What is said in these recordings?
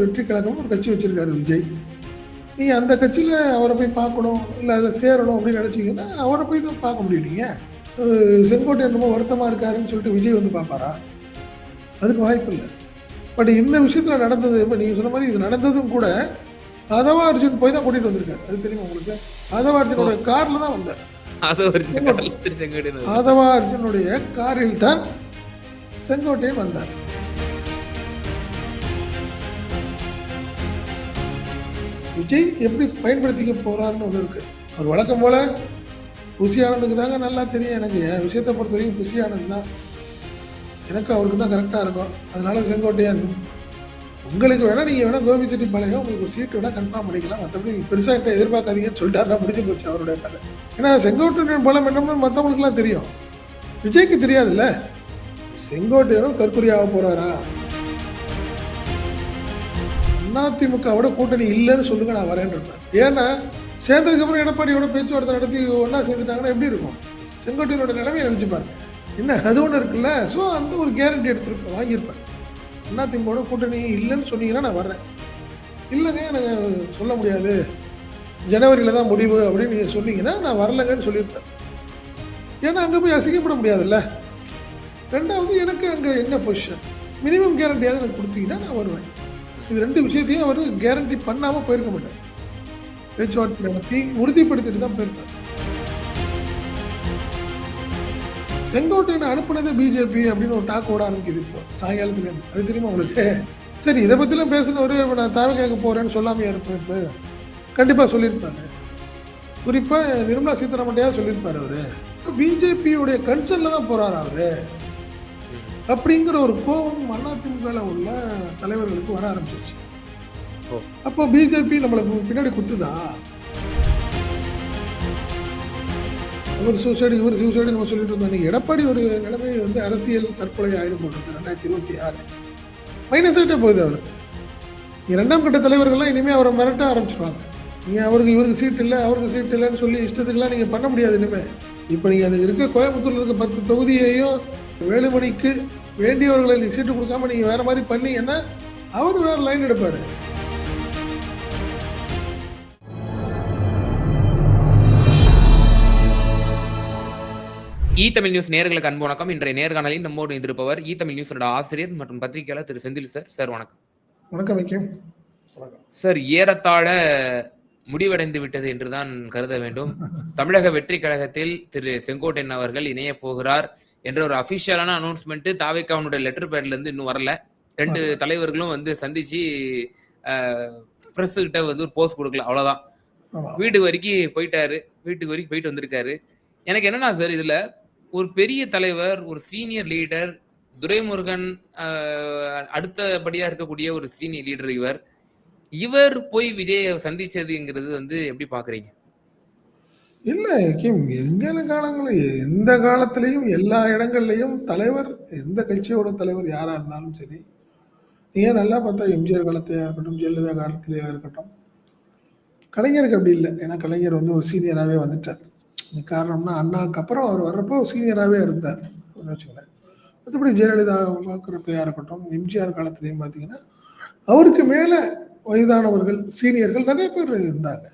வெற்றி கழகம் ஒரு கட்சி வச்சிருக்காரு விஜய். நீங்கள் அந்த கட்சியில் அவரை போய் பார்க்கணும் இல்லை அதில் சேரணும் அப்படின்னு நினச்சிங்கன்னா அவரை போய் தான் பார்க்க முடியும் நீங்கள் செங்கோட்டையன் ரொம்ப வருத்தமாக இருக்காருன்னு சொல்லிட்டு விஜய் வந்து பார்ப்பாரா? அதுக்கு வாய்ப்பு இல்லை. பட் இந்த விஷயத்தில் நடந்தது இப்போ நீங்கள் சொன்ன மாதிரி இது நடந்ததும் கூட அதவா அர்ஜுன் போய் தான் கூட்டிகிட்டு வந்திருக்காரு. அது தெரியுமா உங்களுக்கு? அதவா அர்ஜுனோட காரில் தான் வந்தார். ஆதவா அர்ஜுனுடைய காரில் தான் செங்கோட்டையன் வந்தார். விஜய் எப்படி பயன்படுத்திக்க போகிறாருன்னு ஒன்று இருக்குது அவர் வழக்கம் போல் புசி ஆனந்துக்கு தாங்க நல்லா தெரியும் எனக்கு. என் விஷயத்தை பொறுத்த வரைக்கும் புசி ஆனந்த் தான். எனக்கு அவருக்கு தான் கரெக்டாக இருக்கும். அதனால செங்கோட்டையன் உங்களுக்கு வேணால் நீங்கள் வேணா கோபிச்செட்டிப்பாளையம் உங்களுக்கு ஒரு சீட்டு வேணால் கன்ஃபார்ம் பண்ணிக்கலாம். மற்றபடி நீங்கள் பெருசாக என்கிட்ட எதிர்பார்க்காதீங்கன்னு சொல்லிட்டாருன்னா முடிஞ்சு போச்சு அவருடைய கதை. ஏன்னா செங்கோட்டையன் பலம் என்னமோ மற்றவங்களுக்குலாம் தெரியும். விஜய்க்கு தெரியாதுல்ல. செங்கோட்டையனும் கற்குறியாக போகிறாரா அதிமுகவோட கூட்டணி இல்லைன்னு சொல்லுங்க நான் வரேன்றேன் ஏன்னா சேர்ந்ததுக்கப்புறம் எடப்பாடியோட பேச்சுவார்த்தை நடத்தி ஒன்றா சேர்ந்துட்டாங்கன்னா எப்படி இருக்கும்? செங்கோட்டையனோட நிலைமையை நினச்சி பாருங்க. என்ன அது ஒன்று இருக்குல்ல? ஸோ அந்த ஒரு கேரண்டி எடுத்துருப்பேன் வாங்கியிருப்பேன். அதிமுகவோட கூட்டணி இல்லைன்னு சொன்னீங்கன்னா நான் வர்றேன். இல்லைங்க எனக்கு சொல்ல முடியாது. ஜனவரியில் தான் முடிவு அப்படின்னு நீங்கள் சொன்னீங்கன்னா நான் வரலைங்கன்னு சொல்லியிருப்பேன். ஏன்னா அங்கே போய் அசிங்கப்பட முடியாதுல்ல? ரெண்டாவது எனக்கு அங்கே என்ன பொசிஷன் மினிமம் கேரண்டியாவது எனக்கு கொடுத்தீங்கன்னா நான் வருவேன். இது ரெண்டு விஷயத்தையும் அவர் கேரண்டி பண்ணாமல் போயிருக்க மாட்டார். பேச்சுவார்த்தை நடத்தி உறுதிப்படுத்திட்டு தான் போயிருக்கார். செங்கோட்டையனை அனுப்புனது பிஜேபி அப்படின்னு ஒரு டாக் ஓட ஆரம்பிக்குது இப்போ சாயங்காலத்துலேருந்து. அது தெரியுமா உங்களுக்கு? சரி இதை பற்றிலாம் பேசினவர் இப்போ நான் தாவை கேட்க போகிறேன்னு சொல்லாமையா இருப்பேன் இப்போ? கண்டிப்பாக சொல்லியிருப்பாரு. குறிப்பாக நிர்மலா சீதாராமன்டையா சொல்லியிருப்பார் அவர். பிஜேபியுடைய கன்சர்னில் தான் போகிறார் அவர். அப்படிங்கிற ஒரு கோபம் அதிமுகவில் உள்ள தலைவர்களுக்கு வர ஆரம்பிச்சிருச்சு. அப்போ பிஜேபி நம்மளை பின்னாடி குத்துதா? அவர் சூசைடு இவர் சூசைடு நம்ம சொல்லிட்டு இருந்தோம். எடப்பாடி ஒரு நிலைமை வந்து அரசியல் தற்கொலை ஆயுதம் போட்டிருக்கு ரெண்டாயிரத்தி இருபத்தி ஆறு. மைனஸ் ஆகிட்டே போகுது அவருக்கு இங்க ரெண்டாம் கட்ட தலைவர்கள்லாம் இனிமேல் அவரை மிரட்ட ஆரம்பிச்சிருவாங்க. நீங்கள் அவருக்கு இவருக்கு சீட் இல்லை அவருக்கு சீட் இல்லைன்னு சொல்லி இஷ்டத்துக்குலாம் நீங்கள் பண்ண முடியாது இனிமேல் இப்போ நீங்கள் அது இருக்க கோயம்புத்தூரில் இருக்க பத்து தொகுதியையும் வேலுமணிக்கு வேண்டியவர்களை நீ சீட்டு கொடுக்காம நீங்கள் வேற மாதிரி பண்ணீங்கன்னா அவர் வேற லைன் எடுப்பார். இ தமிழ் நியூஸ் நேர்களுக்கு அன்பு வணக்கம். இன்றைய நேர்காணலில் நம்மோடு இருந்திருப்பவர் இ தமிழ் நியூஸோட ஆசிரியர் மற்றும் பத்திரிகையாளர் திரு செந்தில் சார். சார் வணக்கம். வணக்கம் வைக்கம். வணக்கம். சார் ஏறத்தாழ முடிவடைந்து விட்டது என்றுதான் கருத வேண்டும். தமிழக வெற்றி கழகத்தில் திரு செங்கோட்டையன் அவர்கள் இணைய போகிறார். என்ற ஒரு அபிஷியலான அனௌன்ஸ்மெண்ட் தாவேக்காவனுடைய லெட்டர் பேட்ல இருந்து இன்னும் வரல. ரெண்டு தலைவர்களும் வந்து சந்திச்சு பிரஸ் கிட்ட வந்து ஒரு போஸ்ட் கொடுக்கல அவ்வளவுதான். வீடு வரைக்கும் போயிட்டாரு. வீட்டுக்கு வரைக்கும் போயிட்டு வந்திருக்காரு. எனக்கு என்னன்னா சார் இதுல ஒரு பெரிய தலைவர் ஒரு சீனியர் லீடர் துரைமுருகன் அடுத்தபடியா இருக்கக்கூடிய ஒரு சீனியர் லீடர் இவர். இவர் போய் விஜய சந்திச்சதுங்கிறது வந்து எப்படி பாக்குறீங்க? இல்லை கிம் எங்க காலங்களும் எந்த காலத்திலையும் எல்லா இடங்கள்லையும் தலைவர் எந்த கட்சியோட தலைவர் யாராக இருந்தாலும் சரி நீங்கள் நல்லா பார்த்தா எம்ஜிஆர் காலத்தையாக இருக்கட்டும் ஜெயலலிதா காலத்திலேயா இருக்கட்டும் கலைஞருக்கு அப்படி இல்லை. ஏன்னா கலைஞர் வந்து ஒரு சீனியராகவே வந்துட்டார். காரணம்னா அண்ணாக்கு அப்புறம் அவர் வர்றப்போ சீனியராகவே இருந்தார். வச்சுக்கோங்களேன் மற்றபடி ஜெயலலிதா பார்க்குறப்பையாக இருக்கட்டும் எம்ஜிஆர் காலத்துலேயும் பார்த்தீங்கன்னா அவருக்கு மேலே வயதானவர்கள் சீனியர்கள் நிறைய பேர் இருந்தாங்க.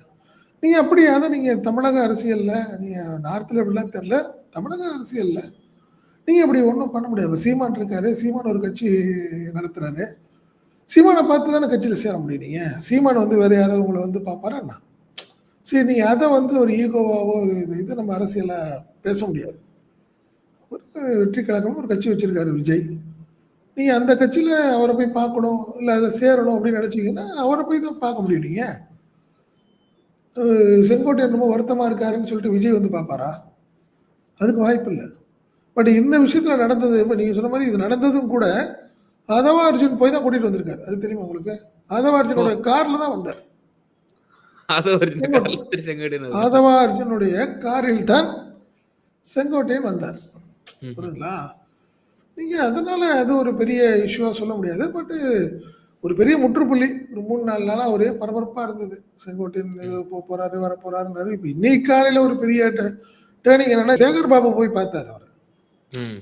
நீங்கள் அப்படி அதை நீங்கள் தமிழக அரசியலில் நீங்கள் நார்த்தில் எப்படிலாம் தெரில தமிழக அரசியலில் நீங்கள் அப்படி ஒன்றும் பண்ண முடியாது. சீமான் இருக்காரு சீமான் ஒரு கட்சி நடத்துறாரு. சீமானை பார்த்து தானே கட்சியில் சேர முடியும் நீங்கள் சீமான் வந்து வேறு யாராவது உங்களை வந்து பார்ப்பாரா என்ன? சரி நீங்கள் அதை வந்து ஒரு ஈகோவாவோ இது இது- நம்ம அரசியலில் பேச முடியாது. ஒரு வெற்றி கழகம் ஒரு கட்சி வச்சிருக்காரு விஜய். நீங்கள் அந்த கட்சியில் அவரை போய் பார்க்கணும் இல்லை அதில் சேரணும் அப்படின்னு நினச்சிங்கன்னா அவரை போய் தான் பார்க்க முடியும் நீங்கள் செங்கோட்டையன் ரொம்ப வருத்தமாக இருக்காருன்னு சொல்லிட்டு விஜய் வந்து பார்ப்பாரா? அதுக்கு வாய்ப்பு இல்லை. பட் இந்த விஷயத்தில் நடந்தது இப்போ நீங்கள் சொன்ன மாதிரி இது நடந்ததும் கூட அதவா அர்ஜுன் போய் தான் கூட்டிகிட்டு வந்திருக்காரு. அது தெரியுமா உங்களுக்கு? அதவா அர்ஜுனோட காரில் தான் வந்தார். ஆதவா அர்ஜுனுடைய காரில் தான் செங்கோட்டையன் வந்தார். புரியுதுங்களா? நீங்க அதனால அது ஒரு பெரிய இஷ்யூவா சொல்ல முடியாது. பட் ஒரு பெரிய முற்றுப்புள்ளி. ஒரு மூணு நாலு நாளா ஒரே பரபரப்பா இருந்தது. செங்கோட்டையன் போ போறாரு வர போறாருன்னாரு இப்போ இன்னைக்கு காலையில ஒரு பெரிய டேர்னிங் என்னன்னா சேகர் பாபு போய் பார்த்தாரு அவர். ம்.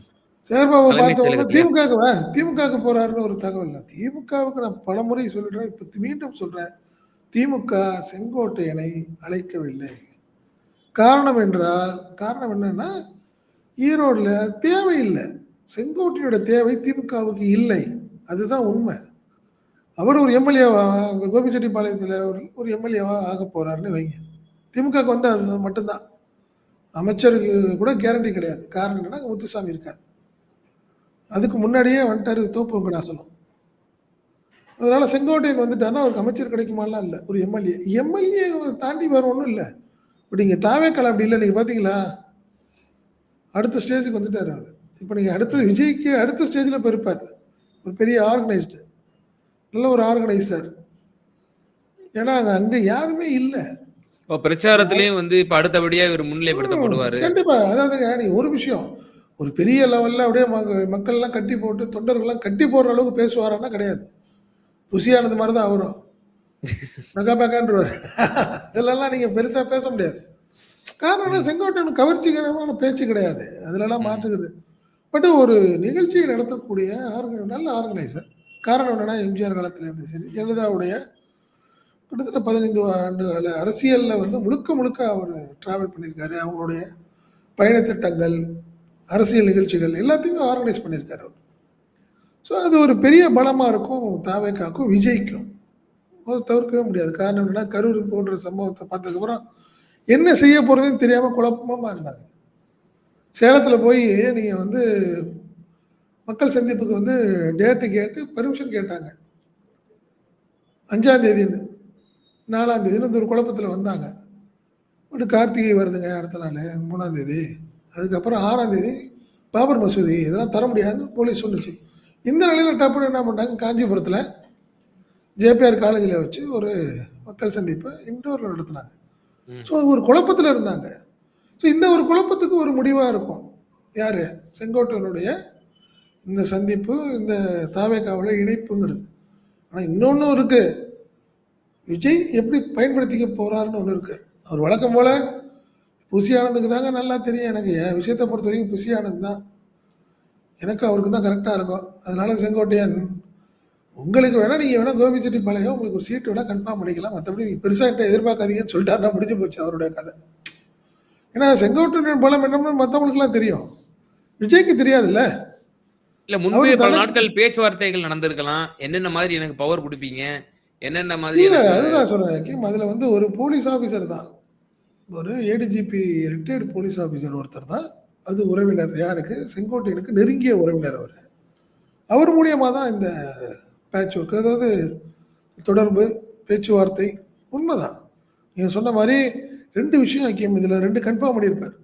சேர்பாபு தலைமைச் பார்த்த உடனே செயலகத்திலயா? திமுகவுக்கு திமுகவுக்கு போறாருன்னு ஒரு தகவல் இல்லை. திமுகவுக்கு நான் பலமுறை சொல்லிடுறேன் இப்ப மீண்டும் சொல்றேன். திமுக செங்கோட்டையனை அழைக்கவில்லை. காரணம் என்றால் காரணம் என்னன்னா ஈரோடுல தேவையில்லை. செங்கோட்டையோட தேவை திமுகவுக்கு இல்லை. அதுதான் உண்மை. அவர் ஒரு எம்எல்ஏவா கோபிச்செட்டிப்பாளையத்தில் ஒரு ஒரு எம்எல்ஏவா ஆக போறாருன்னு வைங்க. திமுகவுக்கு வந்து அது மட்டும்தான். அமைச்சருக்கு கூட கேரண்டி கிடையாது. காரணம் என்னன்னா முத்துசாமி இருக்கார். அதுக்கு முன்னாடியே வந்துட்டாரு தோப்பு வெங்கடாசலம். அதனால் செங்கோட்டையன் வந்துட்டாருன்னா அவருக்கு அமைச்சர் கிடைக்குமாலாம் இல்லை. ஒரு எம்எல்ஏ எம்எல்ஏ தாண்டி வேறு ஒன்றும் இல்லை. இப்போ நீங்கள் தாவேக்கலை அப்படி இல்லை. நீங்கள் பார்த்தீங்களா அடுத்த ஸ்டேஜுக்கு வந்துட்டார் அவர். இப்போ நீங்கள் அடுத்தது விஜய்க்கு அடுத்த ஸ்டேஜில் இப்போ இருப்பார் ஒரு பெரிய ஆர்கனைஸ்டு நல்ல ஒரு ஆர்கனைசர். ஏன்னா அங்கே அங்கே யாருமே இல்லை. இப்போ பிரச்சாரத்திலயும் வந்து இப்ப அடுத்தபடியா இவர் முன்னிலைப்படுத்தப்படுவாரு. கண்டிப்பா. அதாவதுங்க நீ ஒரு விஷயம் ஒரு பெரிய லெவல்ல அப்படியே மக்க- மக்கள் எல்லாம் கட்டி போட்டு தொண்டர்கள்லாம் கட்டி போடுற அளவுக்கு பேசுவாரான்னா கிடையாது. புசியானது மாதிரி தான் அவரும். பக்கா பக்கான்றவர் இதெல்லாம் நீங்க பெருசா பேச முடியாது. காரணம் என்ன, செங்கோட்டையன் கவர்ச்சிகரமான பேச்சு கிடையாது. அதுலலாம் மாட்டுக்குது. பட் ஒரு நிகழ்ச்சியை நடத்தக்கூடிய ஆர்க நல்ல ஆர்கனைசர். காரணம் என்னன்னா எம்ஜிஆர் காலத்திலேருந்து சரி ஜெயலலிதாவுடைய கிட்டத்தட்ட பதினைந்து ஆண்டு அரசியலில் வந்து முழுக்க முழுக்க அவர் ட்ராவல் பண்ணியிருக்காரு அவங்களுடைய பயணத்திட்டங்கள் அரசியல் நிகழ்ச்சிகள் எல்லாத்தையுமே ஆர்கனைஸ் பண்ணியிருக்காரு அவர். ஸோ அது ஒரு பெரிய பலமாக இருக்கும் தாவேக்காக்கும் விஜய்க்கும். தவிர்க்கவே முடியாது. காரணம் என்னென்னா கரூர் போன்ற சம்பவத்தை பார்த்ததுக்கப்புறம் என்ன செய்ய போகிறதுன்னு தெரியாமல் குழப்பமாக இருந்தாங்க. சேலத்தில் போய் நீங்கள் வந்து மக்கள் சந்திப்புக்கு வந்து டேட்டு கேட்டு பர்மிஷன் கேட்டாங்க. அஞ்சாம் தேதின்னு நாலாம் தேதின்னு ஒரு குழப்பத்தில் வந்தாங்க. ஒரு கார்த்திகை வருதுங்க அடுத்த நாள் மூணாம் தேதி. அதுக்கப்புறம் ஆறாம் தேதி பாபர் மசூதி இதெல்லாம் தர முடியாதுன்னு போலீஸ் சொன்னுச்சு. இந்த நிலையில் டப்புன்னு என்ன பண்ணாங்க காஞ்சிபுரத்தில் ஜேபிஆர் காலேஜில் வச்சு ஒரு மக்கள் சந்திப்பை இண்டோரில் நடத்துனாங்க. ஸோ ஒரு குழப்பத்தில் இருந்தாங்க. ஸோ இந்த ஒரு குழப்பத்துக்கு ஒரு முடிவாக இருக்கும். யார்? செங்கோட்டையனுடைய இந்த சந்திப்பு இந்த தாவேக்காவோட இணைப்புங்கிறது. ஆனால் இன்னொன்று இருக்குது விஜய் எப்படி பயன்படுத்திக்க போகிறாருன்னு ஒன்று இருக்குது அவர் வழக்கம் போல் புசி ஆனந்துக்கு தாங்க நல்லா தெரியும் எனக்கு. என் விஷயத்தை பொறுத்த வரைக்கும் புசி ஆனந்த் தான். எனக்கு அவருக்கு தான் கரெக்டாக இருக்கும். அதனால் செங்கோட்டையன் உங்களுக்கு வேணால் நீங்கள் வேணா கோபிச்செட்டிப்பாளையம் உங்களுக்கு ஒரு சீட்டு வேணால் கன்ஃபார்ம் பண்ணிக்கலாம். மற்றபடி நீங்கள் பெருசாக என்கிட்ட எதிர்பார்க்காதீங்கன்னு சொல்லிட்டாருன்னா முடிஞ்சு போச்சு அவருடைய கதை. ஏன்னா செங்கோட்டையன் பலம் என்னன்னு மற்றவங்களுக்குலாம் தெரியும். விஜய்க்கு தெரியாதுல்ல. இல்ல முன்பே பல நாட்கள் பேச்சுவார்த்தைகள் நடந்திருக்கலாம். என்னென்ன மாதிரி எனக்கு பவர் கொடுப்பீங்க? என்னென்ன மாதிரி அதுதான் சொல்றேன் அதுல வந்து ஒரு போலீஸ் ஆபீசர் தான். ஒரு ஏடிஜிபி ரிட்டையர்டு போலீஸ் ஆபீசர் ஒருத்தர் தான். அது உறவினர் யாருக்கு? செங்கோட்டையனுக்கு நெருங்கிய உறவினர் அவர். அவர் மூலியமா தான் இந்த பேட்ச் ஒர்க் அதாவது தொடர்பு பேச்சுவார்த்தை உண்மைதான். நீங்க சொன்ன மாதிரி ரெண்டு விஷயம் ஐக்கியம் இதுல ரெண்டு கன்ஃபார்ம் பண்ணியிருப்பார்.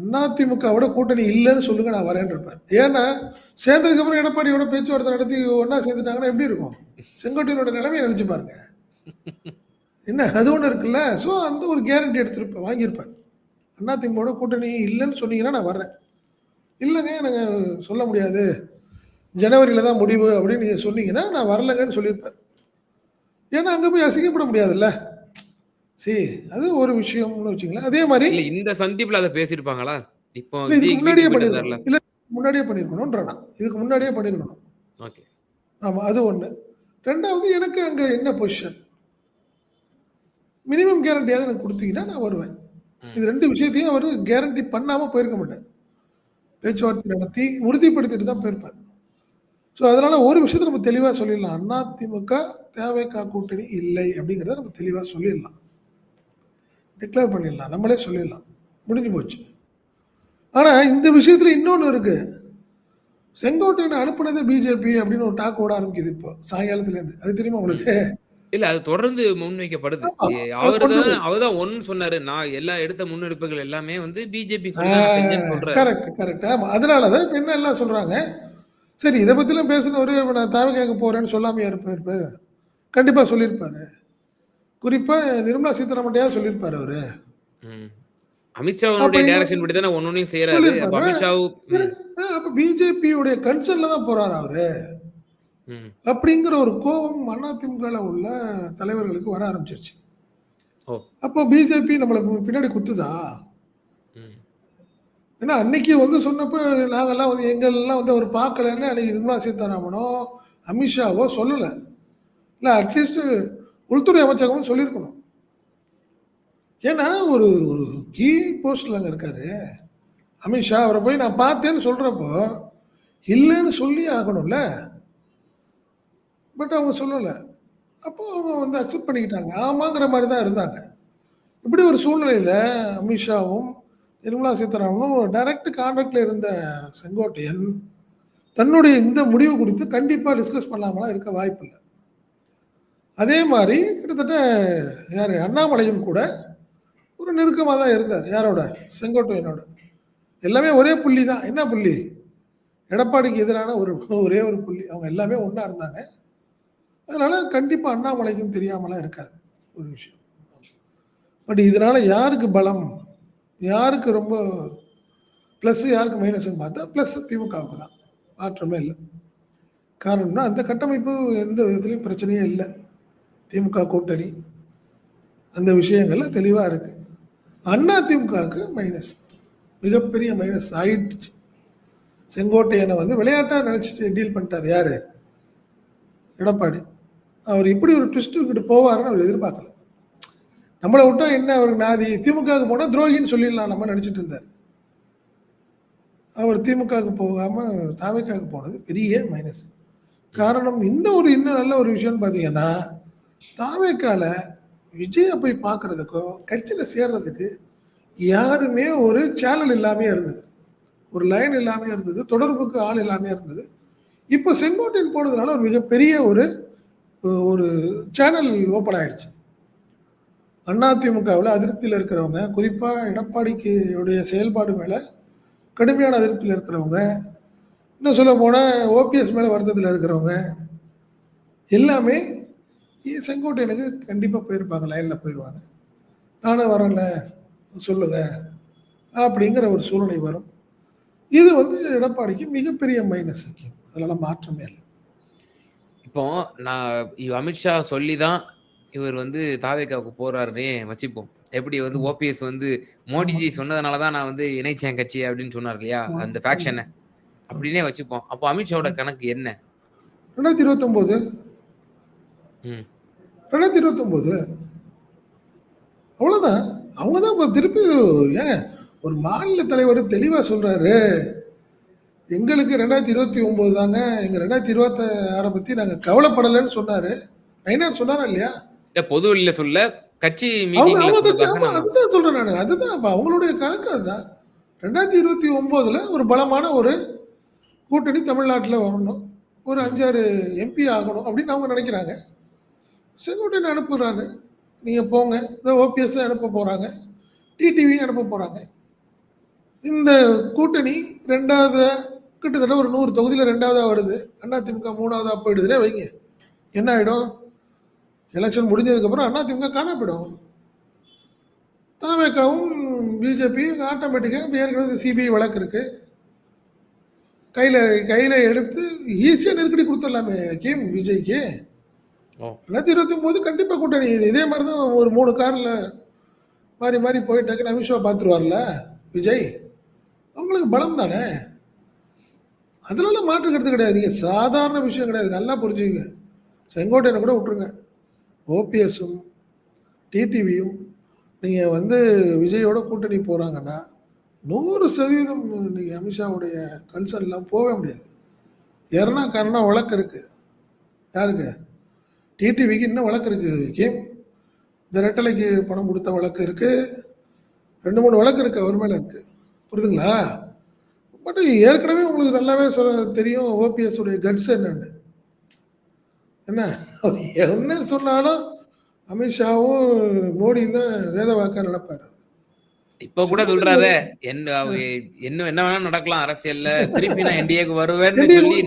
அதிமுகவோட கூட்டணி இல்லைன்னு சொல்லுங்க நான் வரேன்னு இருப்பேன். ஏன்னா சேர்ந்ததுக்கப்புறம் எடப்பாடியோட பேச்சுவார்த்தை நடத்தி ஒன்றா சேர்ந்துட்டாங்கன்னா எப்படி இருக்கும்? செங்கோட்டையனோட நிலைமையை நினைச்சு பாருங்க. என்ன அது ஒன்று இருக்குல்ல? ஸோ அந்த ஒரு கேரண்டி எடுத்திருப்பேன் வாங்கியிருப்பேன் அதிமுகவோட கூட்டணி இல்லைன்னு சொன்னீங்கன்னா நான் வர்றேன். இல்லைங்க எனக்கு சொல்ல முடியாது. ஜனவரியில் தான் முடிவு அப்படின்னு நீங்கள் சொன்னீங்கன்னா நான் வரலைங்கன்னு சொல்லியிருப்பேன். ஏன்னா அங்கே போய் அசிங்கப்பட முடியாதுல்ல? சரி அது ஒரு விஷயம்னு வச்சுங்களேன் அதே மாதிரி இந்த சந்திப்புல அதை பேசியிருப்பாங்களா? இப்போ இதுக்கு முன்னாடியே பண்ணிருக்கணும் இல்ல முன்னாடியே பண்ணிருக்கணும்ன்றா இதுக்கு முன்னாடியே பண்ணிருக்கணும் ஓகே. ஆமா அது ஒண்ணு. ரெண்டாவது எனக்கு அங்க என்ன பொசிஷன் மினிமம் கேரண்டியாவது எனக்கு கொடுத்தீங்கன்னா நான் வருவேன். இது ரெண்டு விஷயத்தையும் அவர் கேரண்டி பண்ணாம போயிருக்க மாட்டேன். பேச்சுவார்த்தை நடத்தி உறுதிப்படுத்திட்டு தான் போயிருப்பார். ஸோ அதனால ஒரு விஷயத்தை நம்ம தெளிவாக சொல்லிடலாம். அதிமுக தேவைக்கா கூட்டணி இல்லை அப்படிங்கிறத நம்ம தெளிவாக சொல்லிடலாம். டிக்ளேர் பண்ணிடலாம். நம்மளே சொல்லிடலாம். முடிஞ்சு போச்சு. ஆனால் இந்த விஷயத்தில் இன்னொன்று இருக்கு. செங்கோட்டையனை அனுப்புனது பிஜேபி அப்படின்னு ஒரு டாக் ஓட ஆரம்பிக்குது இப்போ சாயங்காலத்துலேருந்து. அது தெரியுமா உங்களுக்கு? இல்ல அது தொடர்ந்து முன்வைக்கப்படுது. ஆமா, ஏ, அது அவர்தான் கொண்டு அவர்தான் ஒன்னு சொன்னாரு. நான் எல்லா எடுத்த முன்னெடுப்புகள் எல்லாமே வந்து பிஜேபி கரெக்ட் கரெக்ட் ஆமாம் அதனால தான் இப்போ என்ன எல்லாம் சொல்கிறாங்க சரி இதை பற்றிலாம் பேசினவர் நான் தேவை கேட்க போகிறேன்னு சொல்லாமையா இருப்பார் கண்டிப்பாக சொல்லியிருப்பாரு. குறிப்பாக நிர்மலா சீதாராமன்டையா சொல்லியிருப்பாரு அவரு ம். அமித்ஷாவுடைய டைரக்ஷன் படி தானே ஒன்னொன்னையும் செய்யறாரு. அமித்ஷாவு அப்போ பிஜேபியுடைய கன்சர்ன்ல தான் போறாரு அவரு. அப்படிங்கிற ஒரு கோபம் அதிமுகவில் உள்ள தலைவர்களுக்கு வர ஆரம்பிச்சிருச்சு அப்போ பிஜேபி நம்மளை பின்னாடி குத்துதா. ஏன்னா அன்னைக்கு வந்து சொன்னப்ப நாங்கெல்லாம் வந்து எங்கெல்லாம் வந்து அவர் பார்க்கலன்னு அன்னைக்கு நிர்மலா சீதாராமனோ அமித்ஷாவோ சொல்லலை இல்லை அட்லீஸ்ட் உள்துறை அமைச்சகமும் சொல்லியிருக்கணும். ஏன்னா ஒரு ஒரு கீ போஸ்டில் அங்கே இருக்காரு. அமித்ஷா அவரை போய் நான் பார்த்தேன்னு சொல்கிறப்போ இல்லைன்னு சொல்லி ஆகணும்ல. பட் அவங்க சொல்லலை. அப்போ அவங்க வந்து அக்செப்ட் பண்ணிக்கிட்டாங்க. ஆமாங்கிற மாதிரி தான் இருந்தாங்க. இப்படி ஒரு சூழ்நிலையில் அமித்ஷாவும் நிர்மலா சீதாராமனும் டைரக்ட் கான்டாக்டில் இருந்த செங்கோட்டையன் தன்னுடைய இந்த முடிவு குறித்து கண்டிப்பாக டிஸ்கஸ் பண்ணாமலாம் இருக்க வாய்ப்பில்லை. அதே மாதிரி கிட்டத்தட்ட யார்? அண்ணாமலையும் கூட ஒரு நெருக்கமாக தான் இருந்தார். யாரோட? செங்கோட்டையனோட. எல்லாமே ஒரே புள்ளி தான். என்ன புள்ளி? எடப்பாடிக்கு எதிரான ஒரு ஒரே ஒரு புள்ளி. அவங்க எல்லாமே ஒன்றா இருந்தாங்க. அதனால் கண்டிப்பாக அண்ணாமலைக்கும் தெரியாமலாம் இருக்காது. ஒரு விஷயம். பட் இதனால் யாருக்கு பலம்? யாருக்கு ரொம்ப ப்ளஸ்ஸு யாருக்கு மைனஸ்னு பார்த்தா ப்ளஸ் திமுகவுக்கு தான். மாற்றமே இல்லை. காரணம்னா அந்த கட்டமைப்பு எந்த விதத்துலையும் பிரச்சனையே இல்லை. திமுக கூட்டணி. அந்த விஷயங்கள்ல தெளிவாக இருக்கு. அண்ணா திமுகவுக்கு மைனஸ் மிகப்பெரிய மைனஸ் ஆயிடுச்சு. செங்கோட்டையனை வந்து விளையாட்டாக நினச்சிட்டு டீல் பண்ணிட்டார் யார்? எடப்பாடி. அவர் இப்படி ஒரு ட்விஸ்ட் இங்கிட்டு போவாருன்னு அவர் எதிர்பார்க்கல. நம்மளை விட்டா என்ன அவருக்கு நாதி? திமுகவுக்கு போனால் துரோகின்னு சொல்லிடலாம் நம்ம நினச்சிட்டு இருந்தார். அவர் திமுகவுக்கு போகாமல் தாவேக்காவுக்கு போனது பெரிய மைனஸ் காரணம் இன்னும் ஒரு இன்னும் நல்ல ஒரு விஷயம்னு பார்த்தீங்கன்னா தாவேக்கால விஜயை போய் பார்க்கறதுக்கோ கட்சியில் சேர்றதுக்கு யாருமே ஒரு சேனல் இல்லாமே இருந்தது. ஒரு லைன் இல்லாமே இருந்தது தொடர்புக்கு ஆள் இல்லாமே இருந்தது. இப்போ செங்கோட்டையன் போனதுனால ஒரு மிகப்பெரிய ஒரு ஒரு சேனல் ஓப்பன் ஆயிடுச்சு. அதிமுகவில் அதிருப்தியில் இருக்கிறவங்க குறிப்பாக எடப்பாடிக்கு உடைய செயல்பாடு மேலே கடுமையான அதிருப்தியில் இருக்கிறவங்க இன்னும் சொல்ல போனால் ஓபிஎஸ் மேலே வருத்தத்தில் இருக்கிறவங்க எல்லாமே செங்கோட்டையனுக்கு கண்டிப்பாக போயிருப்பாங்க லைனில் போயிடுவாங்க நானும் வரல சொல்லுங்க அப்படிங்கிற ஒரு சூழ்நிலை வரும். இது வந்து எடப்பாடிக்கு மிகப்பெரிய மைனஸ் அதெல்லாம் மாற்றமே இல்லை. இப்போ நான் அமித்ஷா சொல்லி தான் இவர் வந்து தாவேக்காவுக்கு போறாருன்னே வச்சுப்போம். எப்படி வந்து. ஓபிஎஸ் வந்து மோடிஜி சொன்னதுனால தான் நான் வந்து இணைச்சேன் கட்சி அப்படின்னு சொன்னார் இல்லையா. அந்த ஃபேக்ஷனை அப்படின்னே வச்சுப்போம். அப்போ அமித்ஷாவோட கணக்கு என்ன? ரெண்டாயிரத்தி இருபத்தொம்போது ரெண்டாயிரத்தி இருபத்தொம்போது. அவ்வளோதான் அவங்க தான் இப்போ திருப்பி ஏன் ஒரு மாநில தலைவர் தெளிவாக சொல்கிறாரு எங்களுக்கு ரெண்டாயிரத்தி இருபத்தி ஒம்பது தாங்க எங்கள் ரெண்டாயிரத்தி இருபத்தி ஆறை பற்றி நாங்கள் கவலைப்படலைன்னு சொன்னார். நைனார் சொன்னாரா இல்லையா? இல்ல பொது வெளியில சொல்ல கட்சி அதுதான் சொல்றேன் நான். அதுதான் அப்ப அவங்களுடைய கணக்கு அதுதான். ரெண்டாயிரத்தி இருபத்தி ஒன்பதுல ஒரு பலமான ஒரு கூட்டணி தமிழ்நாட்டில் வரணும். ஒரு அஞ்சாறு எம்பி ஆகணும் அப்படின்னு அவங்க நினைக்கிறாங்க. செங்கோட்டையன் அனுப்புறாரு நீங்கள் போங்க. இந்த ஓபிஎஸ் அனுப்ப போகிறாங்க டிடிவி அனுப்ப போகிறாங்க இந்த கூட்டணி ரெண்டாவது கிட்டத்தட்ட ஒரு நூறு தொகுதியில் ரெண்டாவதாக வருது. அதிமுக மூணாவதாக போயிடுதுனே வைங்க. என்ன ஆகிடும் எலெக்ஷன் முடிஞ்சதுக்கப்புறம் அதிமுக காணா போயிடும். தாவேக்காவும் பிஜேபி ஆட்டோமேட்டிக்காக ஏற்கனவே சிபிஐ வழக்கு இருக்கு. கையில் கையில் எடுத்து ஈஸியாக நெருக்கடி கொடுத்துடலாமே கேம் விஜய்க்கு ரெண்டாயிரத்தி இருபத்தி ஒம்பது கண்டிப்பாக கூட்டணி. இது. இதே மாதிரி தான் ஒரு மூணு காரில் மாறி மாறி போய் டக்குன்னு அமித்ஷா பார்த்துருவார்ல? விஜய்? அவங்களுக்கு பலம் தானே? அதனால மாற்று கருத்து கிடையாது. நீங்கள் சாதாரண விஷயம் கிடையாது. நல்லா புரிஞ்சுங்க. செங்கோட்டையனை கூட விட்டுருங்க. ஓபிஎஸும் டிடிவியும் நீங்கள் வந்து விஜயோட கூட்டணி போகிறாங்கன்னா நூறு சதவீதம் நீங்கள் அமித்ஷாவுடைய கன்சர்ன்லாம் போகவே முடியாது. ஏறனா காரணம் வழக்கு இருக்குது யாருக்கு? டிடிவிக்கு இன்னும் வழக்கு இருக்குது கேம் இந்த ரெட்டலைக்கு பணம் கொடுத்த வழக்கு இருக்குது ரெண்டு மூணு வழக்கு இருக்குது அவர் மேலே இருக்குது புரியுதுங்களா? பட் ஏற்கனவே உங்களுக்கு நல்லாவே சொல்ல தெரியும் ஓபிஎஸ் உடைய கட்ஸ் என்னன்னு. என்ன? அவர் என்ன சொன்னாலும் அமித்ஷாவும் மோடியும் தான் வேத வாக்கா நடப்பார். இப்ப கூட சொல்றாரு என்ன என்ன என்ன வேணா நடக்கலாம் அரசியல்ல. திருப்பி நான் என்டிஏக்கு வருவேன்னு சொல்லி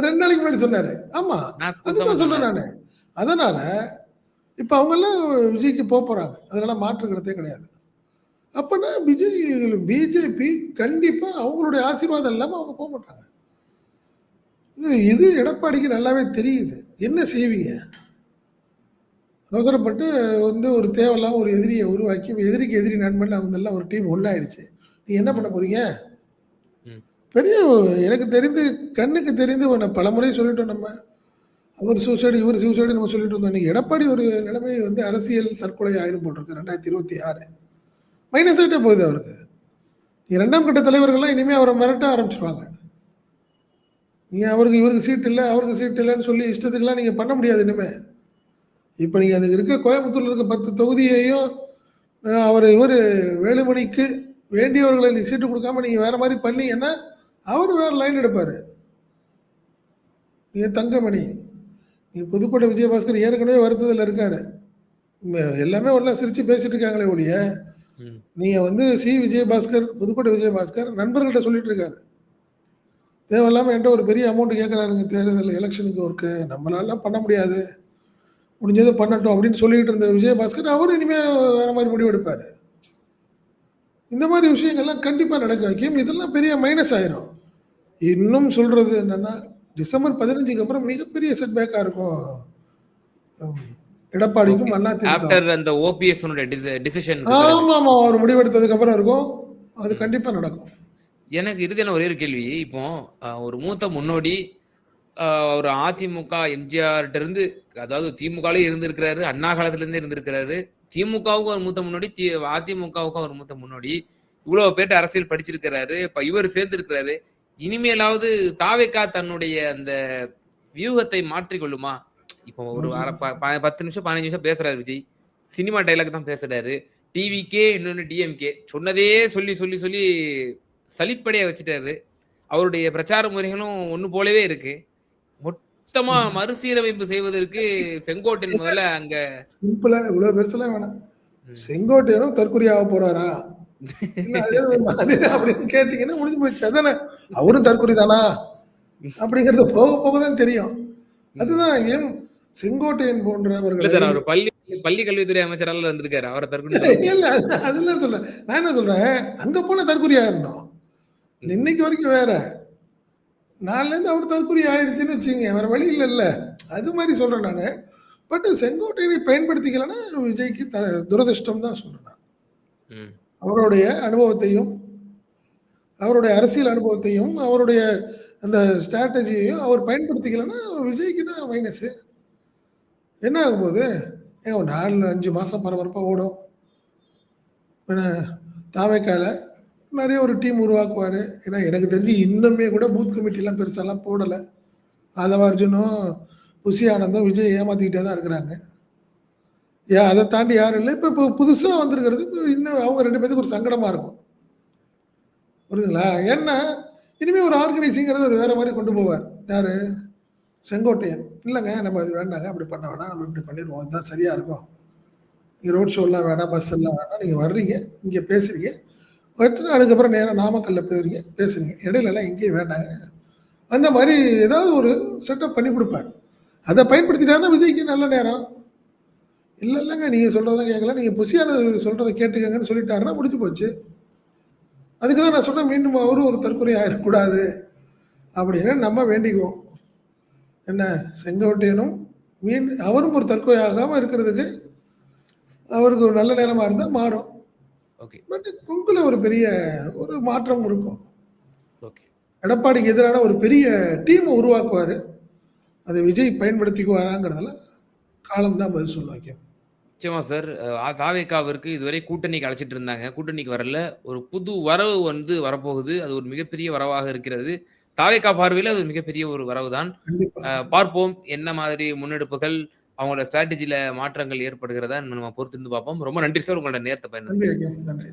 ரெண்டு நாளைக்கு முன்னாடி- சொன்னாரு. ஆமா அதுதான் சொல்றேன் நானு. அதனால இப்ப அவங்க எல்லாம் விஜய்க்கு போக போறாங்க. அதனால மாற்று கருத்தே கிடையாது. அப்பனா விஜய் பிஜேபி கண்டிப்பா அவங்களுடைய ஆசீர்வாதம் இல்லாம அவங்க போக மாட்டாங்க. இது எடப்பாடிக்கு நல்லாவே தெரியுது. என்ன செய்வீங்க? அவசரப்பட்டு வந்து ஒரு தேவையில்லாம ஒரு எதிரியை உருவாக்கி எதிரிக்கு எதிரி நண்பன் அவங்க எல்லாம் ஒரு டீம் ஒன்றாயிடுச்சு நீ என்ன பண்ண போறீங்க. பெரிய எனக்கு தெரிந்து கண்ணுக்கு தெரிந்து உன்னை பலமுறை சொல்லிட்டோம் நம்ம. அவர் சூசைடு இவர் சூசைடு நம்ம சொல்லிட்டு இருந்தோம். இன்னைக்கு எடப்பாடி ஒரு நிலைமை வந்து அரசியல் தற்கொலை ஆயிரம் போட்டிருக்கு ரெண்டாயிரத்தி இருபத்தி ஆறு. மைனஸ் ஆகிட்டே போகுது அவருக்கு. நீ ரெண்டாம் கட்ட தலைவர்கள்லாம் இனிமேல் அவரை மிரட்ட ஆரம்பிச்சிருவாங்க. நீ அவருக்கு இவருக்கு சீட் இல்லை அவருக்கு சீட் இல்லைன்னு சொல்லி இஷ்டத்துக்குலாம் நீங்கள் பண்ண முடியாது இனிமேல் இப்போ நீங்கள் அதுக்கு இருக்க கோயம்புத்தூர்ல இருக்க பத்து தொகுதியையும் அவர் இவர் வேலுமணிக்கு வேண்டியவர்களை நீ சீட்டு கொடுக்காம நீங்கள் வேற மாதிரி பண்ணீங்கன்னா அவர் வேற லைன் எடுப்பார். நீ தங்கமணி நீ புதுக்கோட்டை விஜயபாஸ்கர் ஏற்கனவே வருத்தத்தில் இருக்காரு. எல்லாமே ஒன்றா சிரித்து பேசிட்டு இருக்காங்களே ஒழிய. நீங்கள் வந்து சி விஜயபாஸ்கர் புதுக்கோட்டை விஜயபாஸ்கர் நண்பர்கள்ட்ட சொல்லிட்டு இருக்காரு. தேவையில்லாமல் என்கிட்ட ஒரு பெரிய அமௌண்ட் கேட்குறாருங்க தேர்தல் எலெக்ஷனுக்கு ஒர்க்கு. நம்மளாலாம் பண்ண முடியாது. முடிஞ்சதை பண்ணட்டும் அப்படின்னு சொல்லிட்டு இருந்த விஜயபாஸ்கர் அவர் இனிமேல் வேற மாதிரி முடிவு எடுப்பார். இந்த மாதிரி விஷயங்கள்லாம் கண்டிப்பாக நடக்கும். கேம் இதெல்லாம் பெரிய மைனஸ் ஆயிரும். இன்னும் சொல்றது என்னன்னா டிசம்பர் பதினஞ்சுக்கு அப்புறம் மிகப்பெரிய செட்பேக்காக இருக்கும். எடப்பாடிக்கும் அண்ணா ஆஃப்டர் அந்த ஓபிஎஸ் டிசிஷன் ஆமா ஆமா அவர் முடிவெடுத்ததுக்கு அப்புறம் இருக்கும். அது கண்டிப்பா நடக்கும். எனக்கு இறுதியான ஒரே ஒரு கேள்வி. இப்போ ஒரு மூத்த முன்னோடி ஒரு அதிமுக எம்ஜிஆர்ட்ட இருந்து அதாவது திமுகலையும் இருந்திருக்கிறாரு அண்ணா காலத்துலேருந்தே இருந்திருக்கிறாரு. திமுகவுக்கும் ஒரு மூத்த முன்னோடி தி அதிமுகவுக்கும் ஒரு மூத்த முன்னோடி. இவ்வளோ பேர்ட்டு அரசியல் படிச்சிருக்கிறாரு இப்போ இவர் சேர்ந்துருக்கிறாரு. இனிமேலாவது தாவேக்கா தன்னுடைய அந்த வியூகத்தை மாற்றிக்கொள்ளுமா? இப்போ ஒரு அரை ப- ப- பத்து நிமிஷம் பதினஞ்சு நிமிஷம் பேசுறாரு விஜய். சினிமா டைலாக் தான் பேசுறாரு. டிவிக்கே இன்னொன்று டிஎம்கே சொன்னதே சொல்லி சொல்லி சொல்லி சலிப்படையை வச்சுட்டாரு. அவருடைய பிரச்சார முறைகளும் ஒன்று போலவே இருக்குது மொத்தமா மறுசீரமைப்பு செய்வதற்கு செங்கோட்டையன் முதல்ல அங்க சிம்பிளா இவ்வளவு பெருசெல்லாம் வேணாம். செங்கோட்டையனும் தற்கொலை ஆக போறாரா? அப்படின்னு கேட்டீங்கன்னா முடிஞ்சு போச்சு. அதானே? அவரும் தற்கொலை தானா அப்படிங்கறது போக போக தான் தெரியும். அதுதான் ஏன் செங்கோட்டையன் போன்றவர்கள் அவர் பள்ளி பள்ளி கல்வித்துறை அமைச்சரால இருந்திருக்காரு அவரை தற்கொலை இல்ல அது- அதெல்லாம் சொல்ல நான் என்ன சொல்றேன்? அங்க போன தற்கொலை ஆயிரணும் இன்னைக்கு வரைக்கும் வேற. நாலுல இருந்து அவர் தற்கொலை ஆயிருச்சுன்னு வச்சுங்க வேற வழி இல்லைல்ல. அது மாதிரி சொல்றேன் நானு. பட் செங்கோட்டையனை பயன்படுத்திக்கலன்னா விஜய்க்கு த துரதிர்ஷ்டம் தான் சொல்றேன் நான். அவருடைய அனுபவத்தையும் அவருடைய அரசியல் அனுபவத்தையும் அவருடைய அந்த ஸ்ட்ராட்டஜியையும் அவர் பயன்படுத்திக்கலன்னா விஜய்க்கு தான் மைனஸு என்ன ஆகும் போது ஏங்க நாலு அஞ்சு மாதம் பரபரப்பாக ஓடும். தாவைக்கால நிறைய ஒரு டீம் உருவாக்குவார். ஏன்னா எனக்கு தெரிஞ்சு இன்னுமே கூட பூத் கமிட்டிலாம் பெருசாலாம் போடலை. ஆதவ அர்ஜுனும் புசி ஆனந்தும் விஜய் ஏமாற்றிக்கிட்டே தான் இருக்கிறாங்க. ஏன் அதை தாண்டி யாரும் இல்லை. இப்போ இப்போ புதுசாக வந்திருக்கிறது இப்போ இன்னும் அவங்க ரெண்டு பேத்துக்கு ஒரு சங்கடமாக இருக்கும். புரியுதுங்களா? ஏன்னா இனிமேல் ஒரு ஆர்கனைசிங்கிறது ஒரு வேறு மாதிரி கொண்டு போவார். யார்? செங்கோட்டையன். இல்லைங்க நம்ம அது வேண்டாங்க அப்படி பண்ண வேணாம் நம்ம இப்படி பண்ணிடுவோம். இதுதான் சரியாக இருக்கும். நீங்கள் ரோட் ஷோலாம் வேணாம் பஸ் எல்லாம் வேணாம். நீங்கள் வர்றீங்க இங்கே பேசுகிறீங்க வந்துட்டு அதுக்கப்புறம் நேராக நாமக்கல்ல போயிருங்க பேசுறீங்க. இடையிலலாம் எங்கேயும் வேண்டாங்க. அந்த மாதிரி ஏதாவது ஒரு செட்டப் பண்ணி கொடுப்பார். அதை பயன்படுத்திட்டாருன்னா விஜய்க்கு நல்ல நேரம். இல்லை இல்லைங்க நீங்கள் சொல்கிறத கேட்கல நீங்கள் புசியான சொல்கிறத கேட்டுக்கங்கன்னு சொல்லிட்டாருன்னா முடிஞ்சு போச்சு. அதுக்கு தான் நான் சொன்னேன் மீண்டும் அவரும் ஒரு தற்கொலை ஆகிடக்கூடாது அப்படின்னு நம்ம வேண்டிக்குவோம். என்ன செங்கோட்டையனும் மீன் அவரும் ஒரு தற்கொலை ஆகாமல் இருக்கிறதுக்கு அவருக்கு ஒரு நல்ல நேரமாக இருந்தால் மாறும். ஓகே பட் குங்குல ஒரு பெரிய ஒரு மாற்றம் இருக்கும். ஓகே எடப்பாடிக்கு எதிரான ஒரு பெரிய டீமை உருவாக்குவார். அதை விஜய் பயன்படுத்திக்குவாராங்கிறதுல காலம் தான் பதில் சொல்ல வைக்கும். நிச்சயமா சார். தாவேக்காவிற்கு இதுவரை கூட்டணிக்கு அழைச்சிட்டு இருந்தாங்க. கூட்டணிக்கு வரல. ஒரு புது வரவு வந்து வரப்போகுது. அது ஒரு மிகப்பெரிய வரவாக இருக்கிறது. தாவேக்கா பார்வையில் அது ஒரு மிகப்பெரிய ஒரு வரவு தான் பார்ப்போம். என்ன மாதிரி முன்னெடுப்புகள் அவங்களோட ஸ்ட்ராட்டஜியில மாற்றங்கள் ஏற்படுகிறதா நம்ம பொறுத்திருந்து பார்ப்போம். ரொம்ப நன்றி சார். உங்களோட நேரத்தை பயன்படுத்தி. நன்றி.